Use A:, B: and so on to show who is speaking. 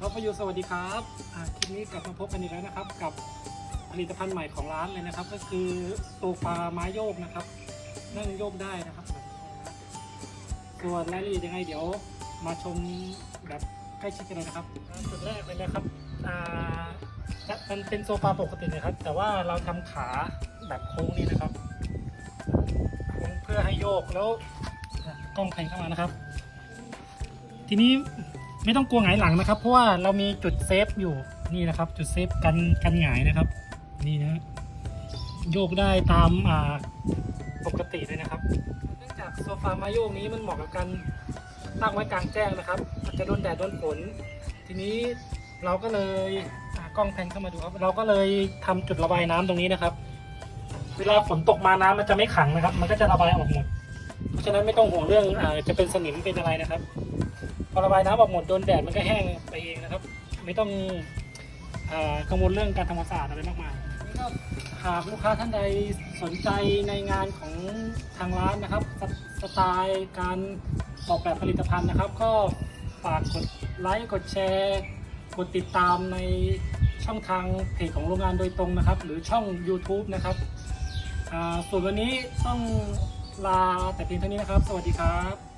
A: ครับพยูสวัสดีครับคลิปนี้กลับมาพบกันอีกแล้วนะครับ กับผลิตภัณฑ์ใหม่ของร้านเลยนะครับ ก็คือโซฟาไม้โยกนะครับ นั่งโยกได้นะครับ ส่วนรายละเอียดยังไงเดี๋ยวมาชมแบบใกล้ชิดกันเลยนะครับจุดแรกเลยนะครับอ่ามันเป็นโซฟาปกตินะครับ แต่ว่าเราทำขาแบบโค้งนี่นะครับโค้งเพื่อให้โยกแล้วกล้องแพนเข้ามานะครับ ทีนี้ ไม่ต้องกลัวหงายหลังนะครับ เพราะว่าเรามีจุดเซฟอยู่นี่นะครับ จุดเซฟกันกันหงายนะครับ นี่นะโยกได้ตามอ่าปกติเลยนะครับเนื่องจากโซฟามาโยกนี้มันเหมาะกับการตั้งไว้กลางแจ้งนะครับอาจจะโดนแดดโดนฝนทีนี้เราก็เลยกล้องแพนเข้ามาดูครับ เราก็เลยทำจุดระบายน้ำตรงนี้นะครับ เวลาฝนตกมาน้ำมันจะไม่ขังนะครับ มันก็จะระบายออกหมดเพราะฉะนั้นไม่ต้องห่วงเรื่องอจะเป็นสนิมเป็นอะไรนะครับ อระบายน้ำออกหมดโดนแดดมันก็แห้งไปเองนะครับ ไม่ต้องกังวลเรื่องการทำความสะอาดอะไรมากมายก็หากลูกค้าท่านใดสนใจในงานของทางร้านนะครับสสไตล์การออกแบบผลิตภัณฑ์นะครับ ก็ฝากกดไลค์กดแชร์ กดติดตามในช่องทางเพจของโรงงานโดยตรงนะครับ หรือช่อง YouTube นะครับส่วนวันนี้ต้องลาแต่เพียงเท่านี้นะครับ สวัสดีครับ